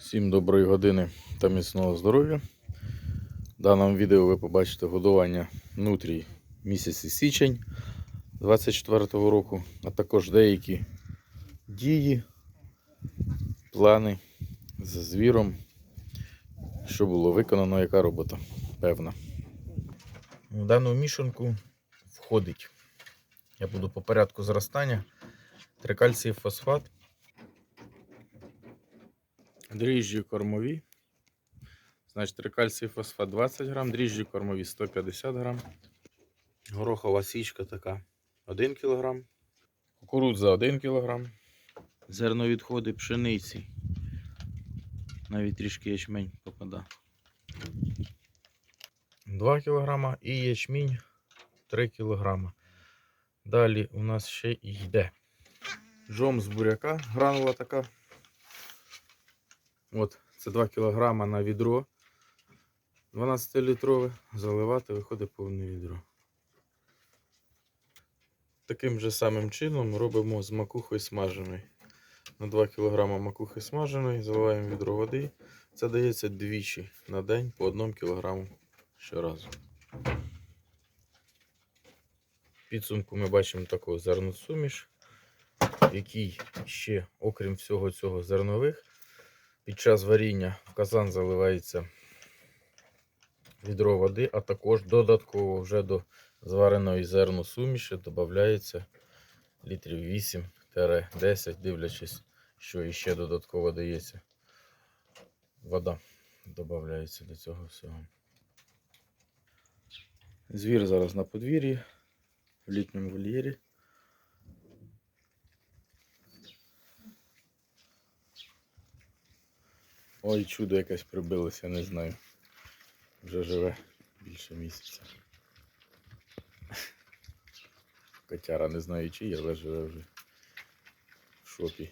Всім доброї години та міцного здоров'я. В даному відео ви побачите годування нутрій місяці січень 24-го року, а також деякі дії, плани з звіром, що було виконано, яка робота певна. В дану мішанку входить, я буду по порядку зростання, трикальцій фосфат, Дріжджі кормові. Значить, трикальцій фосфат 20 грам, дріжджі кормові 150 грам. Горохова січка така 1 кг. Кукурудза 1 кг. Зерновідходи пшениці. Навіть трішки ячмень попада. 2 кг і ячмінь 3 кг. Далі у нас ще йде. Жом з буряка, гранула така. От, це 2 кг на відро. 12-літрове. Заливати виходить повне відро. Таким же самим чином робимо з макухою смаженої. На 2 кг макухи смаженої заливаємо відро води. Це дається двічі на день по 1 кг щоразу. Підсумку ми бачимо таку зерну суміш, в ще, окрім всього цього зернових, під час варіння в казан заливається відро води, а також додатково вже до звареної зерну суміші додається літрів 8-10, дивлячись, що іще додатково дається. Вода додається до цього всього. Звір зараз на подвір'ї, в літньому вольєрі. Ой, чудо якесь прибилося, не знаю. Вже живе більше місяця. Котяра не знаю чий, але живе вже в шопі.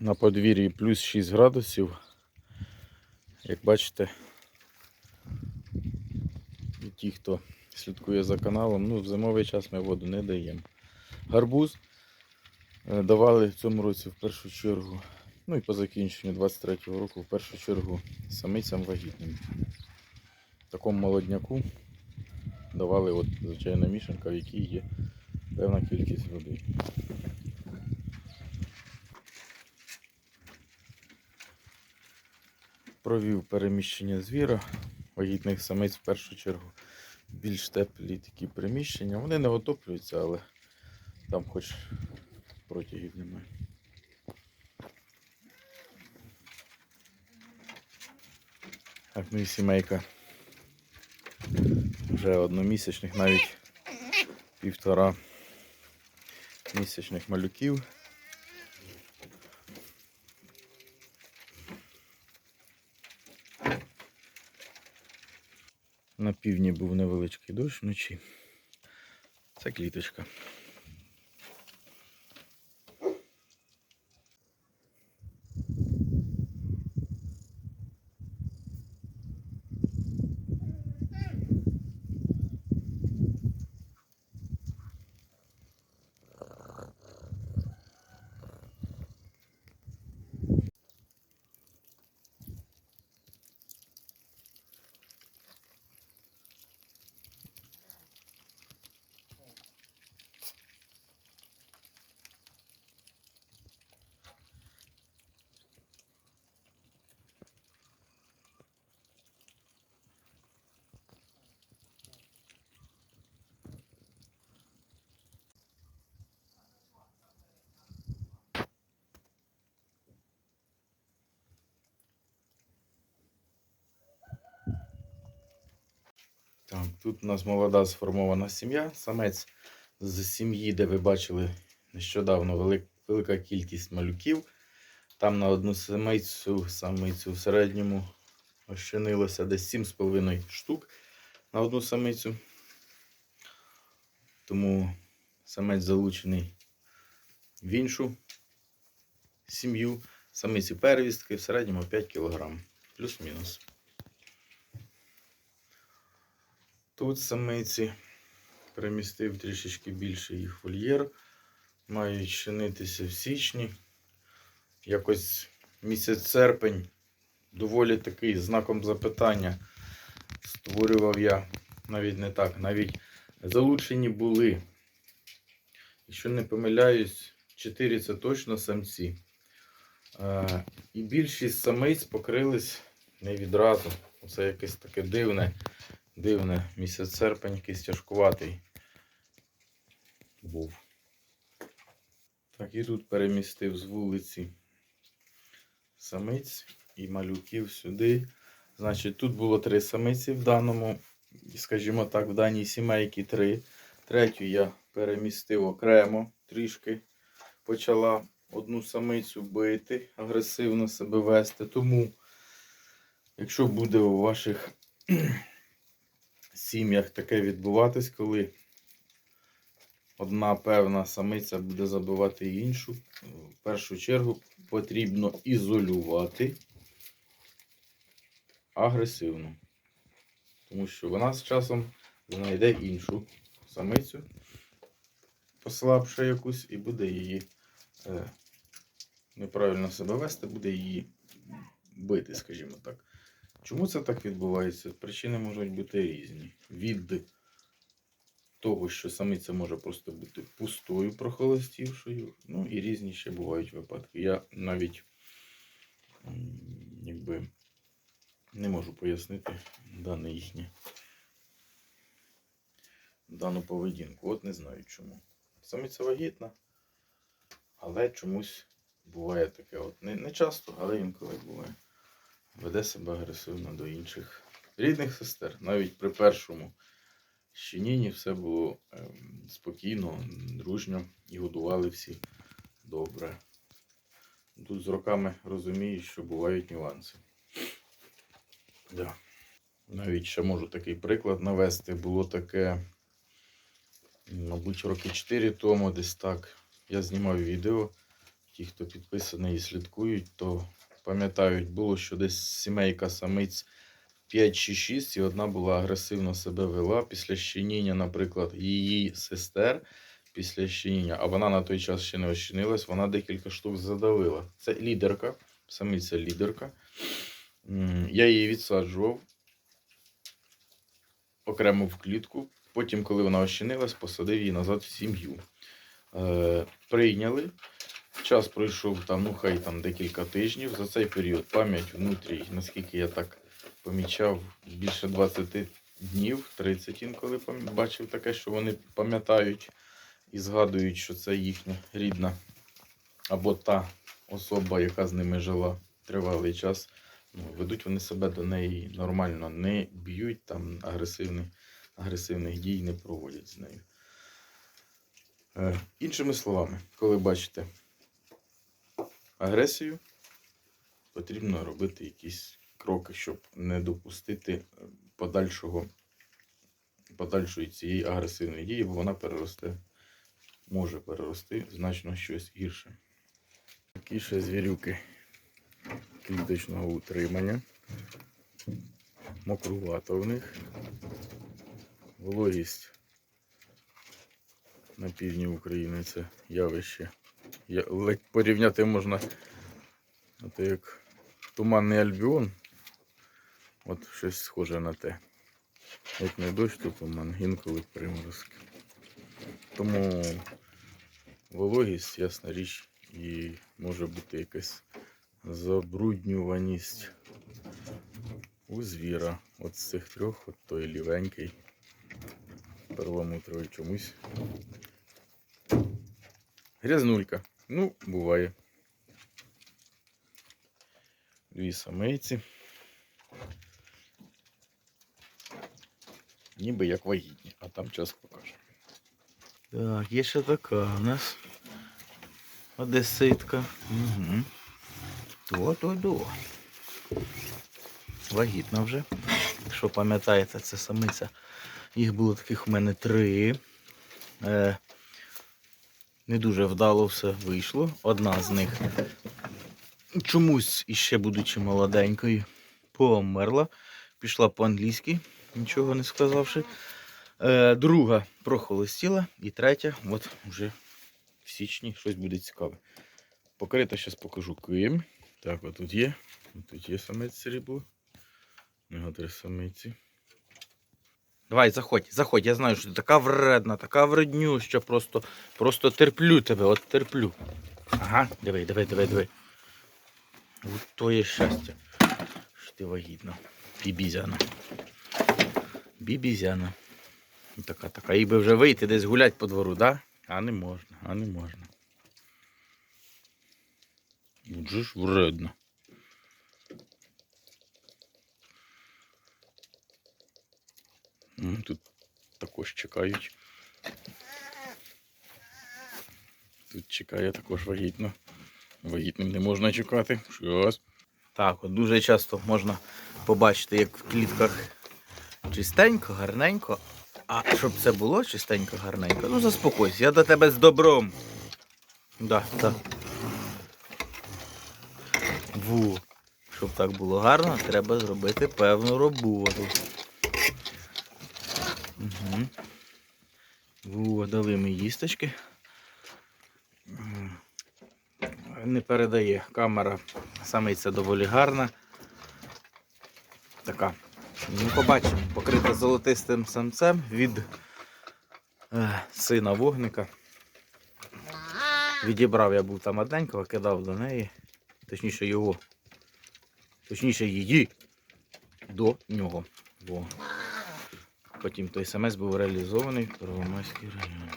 На подвір'ї плюс 6 градусів. Як бачите, ті, хто слідкує за каналом, ну в зимовий час ми воду не даємо. Гарбуз давали в цьому році в першу чергу, ну і по закінченню 23-го року, в першу чергу самицям вагітним. Такому молодняку давали от, звичайна мішанка, в якій є певна кількість води. Провів переміщення звіра, вагітних самиць в першу чергу. Більш теплі такі приміщення. Вони не отоплюються, але там хоч протягів немає. Так, ну і сімейка вже одномісячних, навіть півтора місячних малюків. На півдні був невеличкий дощ вночі. Це кліточка. Так, тут у нас молода сформована сім'я. Самець з сім'ї, де ви бачили нещодавно велик, велика кількість малюків. Там на одну самицю, самицю в середньому ощинилося десь 7,5 штук на одну самицю. Тому самець залучений в іншу сім'ю. Самиці первістки в середньому 5 кг. Плюс-мінус. Тут самиці перемістив трішечки більше їх вольєр. мають чинитися в січні. Якось місяць серпень доволі такий знаком запитання створював я навіть не так, навіть залучені були. Якщо не помиляюсь, 4 це точно самці. Е, і більшість самиць покрились не відразу. Оце якесь таке дивне, дивне місяць серпень, якийсь тяжкуватий був. Так, і тут перемістив з вулиці самиць і малюків сюди. Значить, тут було три самиці в даному, скажімо так, в даній сімейці три. Третю я перемістив окремо трішки. Почала одну самицю бити, агресивно себе вести. Тому, якщо буде у ваших сім'ях таке відбуватись, коли одна певна самиця буде забивати іншу, в першу чергу потрібно ізолювати агресивно. Тому що вона з часом знайде іншу самицю, послабше якусь, і буде її е, неправильно себе вести, буде її бити, скажімо так. Чому це так відбувається? Причини можуть бути різні. Від того, що самиця може просто бути пустою, прохолостівшою. Ну і різні ще бувають випадки. Я навіть якби не можу пояснити дане їхнє дану поведінку. От не знаю чому. Самиця вагітна, але чомусь буває таке. От не, не часто, але інколи буває. Веде себе агресивно до інших рідних сестер. Навіть при першому щеніні все було ем, спокійно, дружньо і годували всі добре. Тут з роками розумію, що бувають нюанси. Да. Навіть ще можу такий приклад навести. Було таке, мабуть, роки 4 тому, десь так. Я знімав відео. Ті, хто підписаний і слідкують, то пам'ятають, було, що десь сімейка самиць 5 чи 6, і одна була агресивно себе вела після щеніння, наприклад, її сестер після щеніння, а вона на той час ще не ощенилась, вона декілька штук задавила. Це лідерка, самиця лідерка. Я її відсаджував окремо в клітку. Потім, коли вона ощенилась, посадив її назад в сім'ю. Е, прийняли. Час пройшов там, ну хай там декілька тижнів. За цей період пам'ять внутрі, наскільки я так помічав, більше 20 днів, 30 інколи бачив таке, що вони пам'ятають і згадують, що це їхня рідна або та особа, яка з ними жила тривалий час. Ну, ведуть вони себе до неї нормально, не б'ють там агресивних, агресивних дій не проводять з нею. Е, іншими словами, коли бачите агресію, потрібно робити якісь кроки, щоб не допустити е, подальшого, подальшої цієї агресивної дії, бо вона переросте, може перерости значно щось гірше. Такі ще звірюки кліточного утримання. Мокрувато в них. Вологість на півдні України це явище. Ледь порівняти можна от як туманний альбіон. От щось схоже на те. Як не дощ, то туман, інколи приморозки. Тому вологість, ясна річ, і може бути якась забруднюваність у звіра. От з цих трьох, от той лівенький, перламутровий чомусь. Грязнулька. Ну, буває. Дві самейці. Ніби як вагітні, а там час покаже. Так, є ще така у нас. Одеситка. Угу. То-то-до. Вагітна вже. Якщо пам'ятаєте, це самиця. Їх було таких у мене три. Е, не дуже вдало все вийшло. Одна з них чомусь іще будучи молоденькою, померла. Пішла по-англійськи, нічого не сказавши. Е, друга прохолостіла, і третя, от вже в січні щось буде цікаве. Покрита зараз покажу ким. Так, отут є. Тут є самець срібло. Нього самиці. Давай, заходь, заходь. Я знаю, що ти така вредна, така вреднюща, просто, просто терплю тебе, от терплю. Ага, диви, диви, диви, диви. От то є щастя. Що ти вагітна. Бібізяна. Бібізяна. Така, така. Їй би вже вийти десь гулять по двору, да? А не можна, а не можна. От же ж вредно. М, Тут також чекають. Тут чекає також вагітно. Вагітним не можна чекати. Щас. Так, от дуже часто можна побачити, як в клітках чистенько, гарненько. А щоб це було чистенько, гарненько, ну заспокойся, я до тебе з добром. Да, так. Ву. Щоб так було гарно, треба зробити певну роботу. Во, дали ми їсточки. Не передає камера. Самиця доволі гарна. Така. Ну, побачимо. Покрита золотистим самцем від е, сина вогника. Відібрав я був там одненького, кидав до неї. Точніше його. Точніше її до нього. Во. Потім той смс був реалізований в Первомайський район.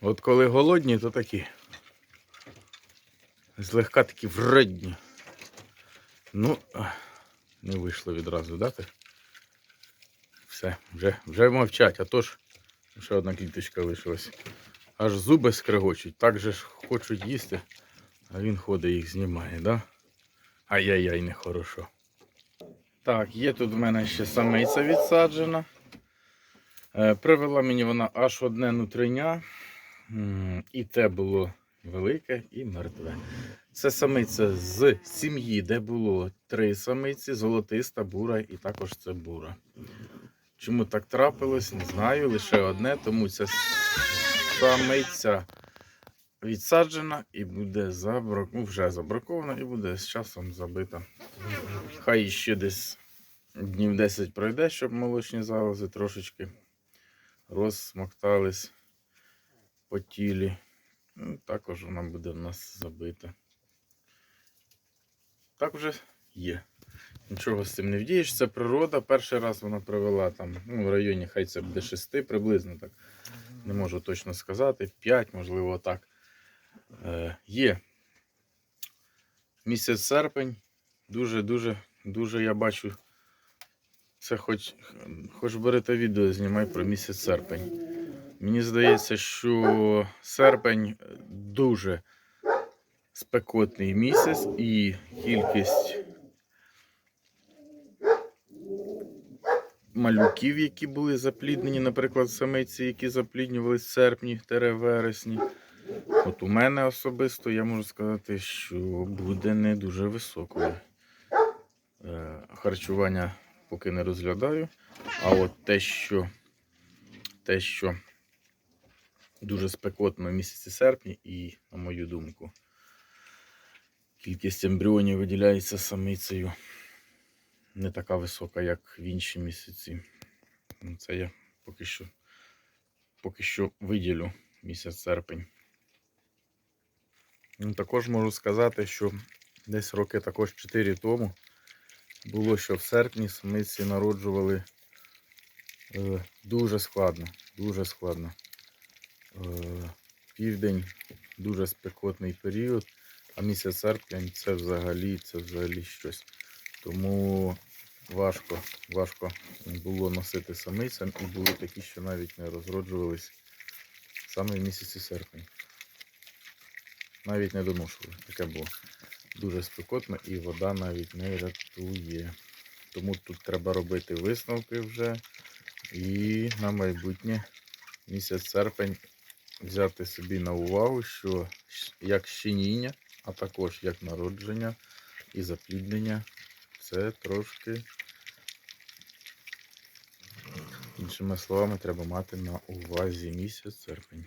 От коли голодні, то такі. Злегка такі вредні. Ну, не вийшло відразу дати. Все, вже, вже мовчать, а то ж ще одна кліточка лишилась. Аж зуби скрегочуть, так же ж хочуть їсти, а він ходить їх знімає, да? Ай-яй-яй, нехорошо. Так, є тут в мене ще самиця відсаджена. Е, привела мені вона аж одне нутриня. І те було велике і мертве. Це самиця з сім'ї, де було три самиці, золотиста, бура і також це бура. Чому так трапилось, не знаю. Лише одне, тому ця самиця відсаджена і буде забрак... ну, вже забракована і буде з часом забита. Хай ще десь днів 10 пройде, щоб молочні залози трошечки розсмоктались по тілі. Ну, також вона буде в нас забита. Так вже є. Нічого з цим не вдієш. Це природа. Перший раз вона провела там ну, в районі, хай це буде 6 приблизно так. Не можу точно сказати. 5, можливо, так. Е, є. Місяць серпень. Дуже-дуже, дуже я бачу. Це хоч, хоч бери те відео, знімай про місяць серпень. Мені здається, що серпень дуже спекотний місяць і кількість малюків, які були запліднені, наприклад, самиці, які запліднювалися в серпні вересні. От у мене особисто я можу сказати, що буде не дуже високою. Е, Харчування поки не розглядаю. А от те, що те, що дуже спекотно в місяці серпні, і, на мою думку, кількість ембріонів виділяється самицею не така висока, як в інші місяці. Ну, Це я поки що, поки що виділю місяць серпень. Ну, також можу сказати, що десь роки також 4 тому було, що в серпні самиці народжували е, дуже складно, дуже складно. Е, південь дуже спекотний період, а місяць серпень це взагалі, це взагалі щось. Тому важко, важко було носити самицям і були такі, що навіть не розроджувались саме в місяці серпень. Навіть не доношували. Таке було дуже спекотно і вода навіть не рятує. Тому тут треба робити висновки вже. І на майбутнє місяць серпень взяти собі на увагу, що як щеніння, а також як народження і запліднення, це трошки, іншими словами, треба мати на увазі місяць серпень.